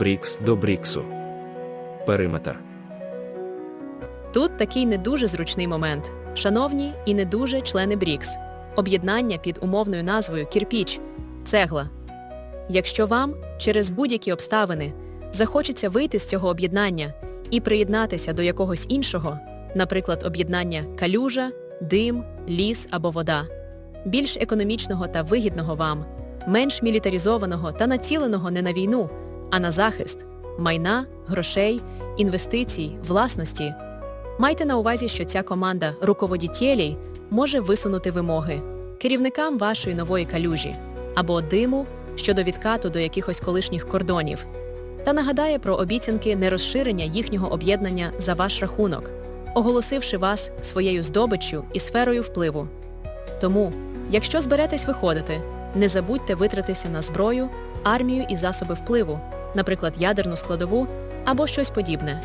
Брікс до Бріксу. Периметр. Тут такий не дуже зручний момент. Шановні і не дуже члени БРІКС. Об'єднання під умовною назвою Кірпіч, цегла. Якщо вам через будь-які обставини захочеться вийти з цього об'єднання і приєднатися до якогось іншого, наприклад, об'єднання калюжа, дим, ліс або вода, більш економічного та вигідного вам, менш мілітаризованого та націленого не на війну, а на захист, майна, грошей, інвестицій, власності, Майте на увазі, що ця команда руководітєлій може висунути вимоги керівникам вашої нової калюжі або диму щодо відкату до якихось колишніх кордонів та нагадає про обіцянки нерозширення їхнього об'єднання за ваш рахунок, оголосивши вас своєю здобиччю і сферою впливу. Тому, якщо зберетесь виходити, не забудьте витратися на зброю, армію і засоби впливу, наприклад, ядерну складову або щось подібне.